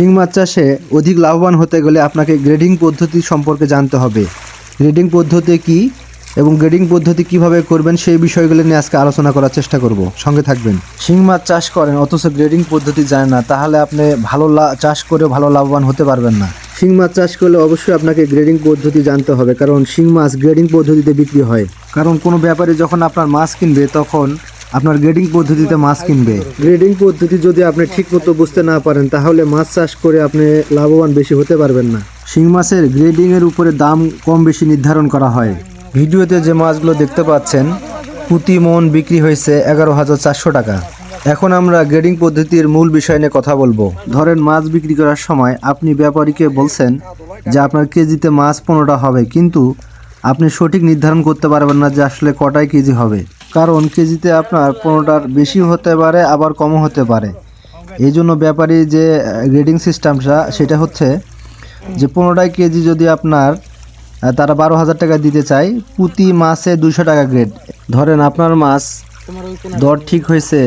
শিং মাছ চাষে অধিক লাভবান হতে গেলে আপনাকে গ্রেডিং পদ্ধতি সম্পর্কে জানতে হবে। গ্রেডিং পদ্ধতি কি এবং গ্রেডিং পদ্ধতি কীভাবে করবেন সেই বিষয়গুলো নিয়ে আজকে আলোচনা করার চেষ্টা করব। সঙ্গে থাকবেন। শিং মাছ চাষ করেন, অথচ গ্রেডিং পদ্ধতি জানেন না, তাহলে আপনি ভালো চাষ করে ভালো লাভবান হতে পারবেন না। শিং মাছ চাষ করলে অবশ্যই আপনাকে গ্রেডিং পদ্ধতি জানতে হবে, কারণ শিং মাছ গ্রেডিং পদ্ধতিতে বিক্রি হয়। কারণ কোনো ব্যাপারে যখন আপনার মাছ কিনবে, তখন আপনার গ্রেডিং পদ্ধতিতে মাছ কিনবে। গ্রেডিং পদ্ধতি যদি আপনি ঠিকমতো বুঝতে না পারেন তাহলে মাছ চাষ করে আপনি লাভবান বেশি হতে পারবেন না। শিং মাছের গ্রেডিং এর উপরে দাম কম বেশি নির্ধারণ করা হয়। ভিডিওতে যে মাছগুলো দেখতে পাচ্ছেন প্রতি মন বিক্রি হয়েছে এগারো হাজার চারশো টাকা। এখন আমরা গ্রেডিং পদ্ধতির মূল বিষয় নিয়ে কথা বলব। ধরেন মাছ বিক্রি করার সময় আপনি ব্যাপারীকে বলছেন যে আপনার কেজিতে মাছ পনেরোটা হবে কিন্তু আপনি সঠিক নির্ধারণ করতে পারবেন না যে আসলে কটায় কেজি হবে। কারণ কেজিতে আপনার পনেরোটার বেশি হতে পারে, আবার কমও হতে পারে। এই জন্য ব্যাপারী যে গ্রেডিং সিস্টেমটা সেটা হচ্ছে যে, পনেরোটায় কেজি যদি আপনার তারা বারো হাজার টাকা দিতে চায়, প্রতি মাসে দুশো টাকা গ্রেড ধরেন আপনার মাছ দর ঠিক হয়েছে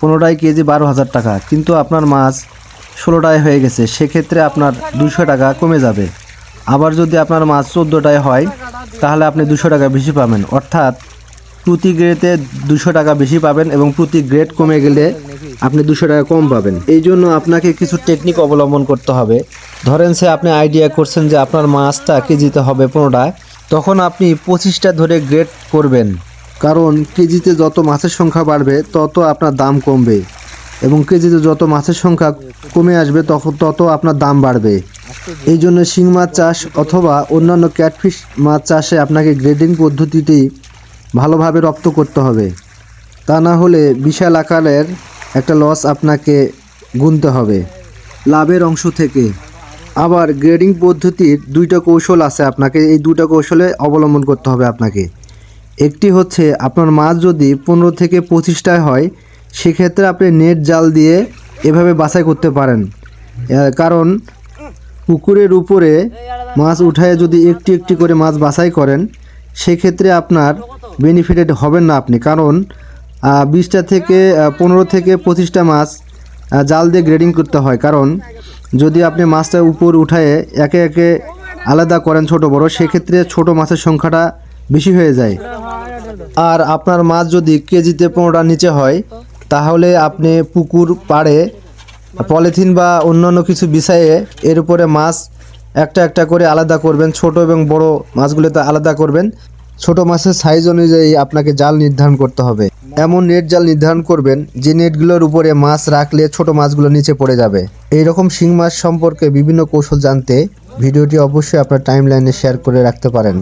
পনেরোটায় কেজি বারো হাজার টাকা, কিন্তু আপনার মাছ ষোলোটায় হয়ে গেছে, সেক্ষেত্রে আপনার দুশো টাকা কমে যাবে। আবার যদি আপনার মাছ চোদ্দোটায় হয়, তাহলে আপনি দুশো টাকা বেশি পাবেন। অর্থাৎ প্রতি গ্রেডে দুশো টাকা বেশি পাবেন এবং প্রতি গ্রেড কমে গেলে আপনি দুশো টাকা কম পাবেন। এই জন্য আপনাকে কিছু টেকনিক অবলম্বন করতে হবে। ধরেন সে আপনি আইডিয়া করছেন যে আপনার মাছটা কেজিতে হবে পনেরোটা তখন আপনি পঁচিশটা ধরে গ্রেড করবেন। কারণ কেজিতে যত মাছের সংখ্যা বাড়বে, তত আপনার দাম কমবে এবং কেজিতে যত মাছের সংখ্যা কমে আসবে তখন তত আপনার দাম বাড়বে। এই জন্য শিং মাছ চাষ অথবা অন্যান্য ক্যাটফিশ মাছ চাষে আপনাকে গ্রেডিং পদ্ধতিটি ভালোভাবে রপ্ত করতে হবে। তা না হলে বিশাল আকারের একটা লস আপনাকে গুনতে হবে লাভের অংশ থেকে। আবার গ্রেডিং পদ্ধতির দুইটা কৌশল আছে আপনাকে, এই দুইটা কৌশলে অবলম্বন করতে হবে আপনাকে। একটি হচ্ছে আপনার মাছ যদি পনেরো থেকে পঁচিশটায় হয়, সেক্ষেত্রে আপনি নেট জাল দিয়ে এভাবে বাছাই করতে পারেন। কারণ পুকুরের উপরে মাছ উঠায় যদি একটি একটি করে মাছ বাছাই করেন, সেক্ষেত্রে আপনার বেনিফিটেড হবেন না আপনি। কারণ বিশটা থেকে পনেরো থেকে পঁচিশটা মাছ জাল দিয়ে গ্রেডিং করতে হয়। কারণ, যদি আপনি মাছটা উপর উঠায়ে একে একে আলাদা করেন ছোট বড়, সেক্ষেত্রে ছোট মাছের সংখ্যাটা বেশি হয়ে যায়। আর আপনার মাছ যদি কেজিতে পনেরোটার নিচে হয়, তাহলে আপনি পুকুর পাড়ে পলিথিন বা অন্যান্য কিছু বিছাইয়ে এর উপরে মাছ একটা একটা করে আলাদা করবেন। ছোট এবং বড় মাছগুলোতে আলাদা করবেন। ছোট মাছের সাইজ অনুযায়ী আপনাকে জাল নির্ধারণ করতে হবে। এমন নেট জাল নির্ধারণ করবেন, যে নেটগুলোর উপরে মাছ রাখলে ছোট মাছগুলো নিচে পড়ে যাবে। এই রকম শিং মাছ সম্পর্কে বিভিন্ন কৌশল জানতে ভিডিওটি অবশ্যই আপনার টাইম টাইমলাইনে শেয়ার করে রাখতে পারেন।